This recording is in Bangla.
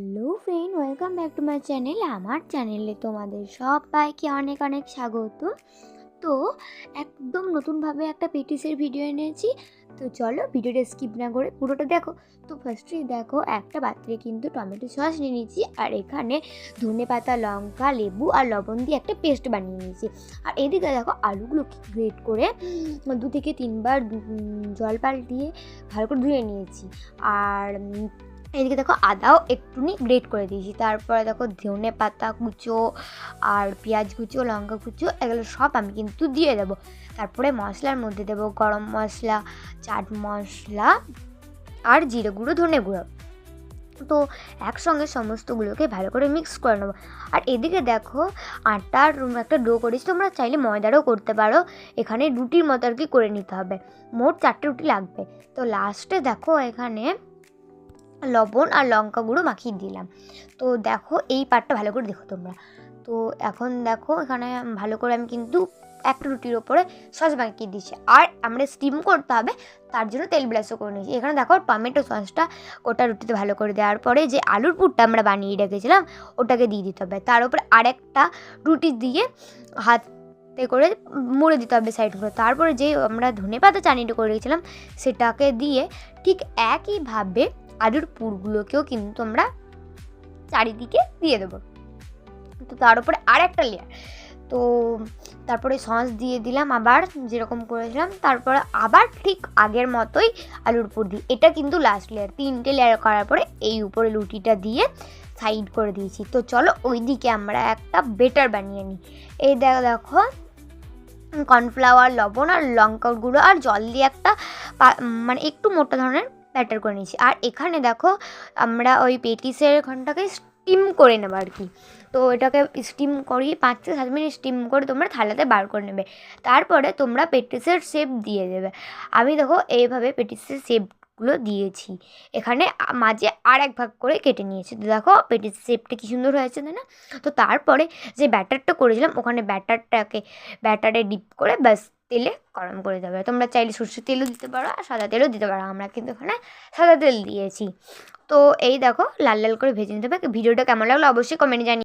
Hello friend, welcome back to my channel. আমার চ্যানেলে তোমাদের সবাইকে অনেক অনেক স্বাগত। তো একদম নতুনভাবে একটা পেটিসের ভিডিও এনেছি। তো চলো ভিডিওটা স্কিপ না করে পুরোটা দেখো। তো ফার্স্টেই দেখো, একটা পাত্রে কিন্তু টমেটো সস নিয়ে নিয়েছি। আর এখানে ধনে পাতা, লঙ্কা, লেবু আর লবণ দিয়ে একটা পেস্ট বানিয়ে নিয়েছি। আর এদিকে দেখো আলুগুলোকে গ্রেট করে দু থেকে তিনবার জল পাল্টিয়ে ভালো করে ধুয়ে নিয়েছি। আর এদিকে দেখো আদাও একটুনি গ্রেট করে দিয়েছি। তারপরে দেখো ধনে পাতা কুচো আর পেঁয়াজ কুচো, লঙ্কা কুচো, এগুলো সব আমি কিন্তু দিয়ে দেবো। তারপরে মশলার মধ্যে দেবো গরম মশলা, চাট মশলা আর জিরে গুঁড়ো, ধনে গুঁড়ো। তো একসঙ্গে সমস্তগুলোকে ভালো করে মিক্স করে নেব। আর এদিকে দেখো আটার একটা ডো করেছি, তোমরা চাইলে ময়দারও করতে পারো। এখানে রুটির মতো আর কি করে নিতে হবে। মোট চারটে রুটি লাগবে। তো লাস্টে দেখো এখানে লবণ আর লঙ্কা গুঁড়ো মাখিয়ে দিলাম। তো দেখো, এই পার্টটা ভালো করে দেখো তোমরা। তো এখন দেখো, এখানে ভালো করে আমি কিন্তু একটা রুটির ওপরে সস মাখিয়ে দিচ্ছি আর আমরা স্টিম করতে হবে, তার জন্য তেল ব্রাশও করে নিয়েছি। এখানে দেখো, টমেটো সসটা ওটা রুটিতে ভালো করে দেওয়ার পরে যে আলুর পুরটা আমরা বানিয়ে রেখেছিলাম, ওটাকে দিয়ে দিতে হবে। তার উপরে আরেকটা রুটি দিয়ে হাতে করে মুড়ে দিতে হবে সাইডগুলো। তারপরে যে আমরা ধনে পাতা চানিটা করে রেখেছিলাম, সেটাকে দিয়ে ঠিক একইভাবে আলুর পুরগুলোকেও কিন্তু আমরা চারিদিকে দিয়ে দেবো। তো তার উপরে আর একটা লেয়ার তো তারপরে সস দিয়ে দিলাম আবার, যেরকম করেছিলাম। তারপরে আবার ঠিক আগের মতোই আলুর পুর দিই। এটা কিন্তু লাস্ট লেয়ার তিনটে লেয়ার করার পরে এই উপরে লুটিটা দিয়ে সাইড করে দিয়েছি। তো চলো ওইদিকে আমরা একটা বেটার বানিয়ে নিই। এই দেখো দেখো কর্নফ্লাওয়ার লবণ আর লঙ্কার গুঁড়ো আর জল দিয়ে একটা মানে একটু মোটা ধরনের ব্যাটার করে নিয়েছি। আর এখানে দেখো, আমরা ওই পেটিসের ঘন্টাকে স্টিম করে নেব আর কি। তো এটাকে স্টিম করিয়ে পাঁচ থেকে সাত মিনিট স্টিম করে তোমরা থালাতে বার করে নেবে। তারপরে তোমরা পেটিসের শেপ দিয়ে দেবে। আমি দেখো, এইভাবে পেটিসের শেপগুলো দিয়েছি। এখানে মাঝে আর এক ভাগ করে কেটে নিয়েছি। তো দেখো পেটিস শেপটা কি সুন্দর হয়েছে, তাই না? তো তারপরে যে ব্যাটারটা করেছিলাম, ওখানে ব্যাটারটাকে, ব্যাটারে ডিপ করে ব্যাস তেলে গরম করে দেবে। তোমরা চাইলে সর্ষের তেলও দিতে পারো আর সাদা তেলও দিতে পারো। আমরা কিন্তু ওখানে সাদা তেল দিয়েছি। তো এই দেখো, লাল লাল করে ভেজে নিতে হবে। ভিডিওটা কেমন লাগল অবশ্যই কমেন্টে জানিয়ে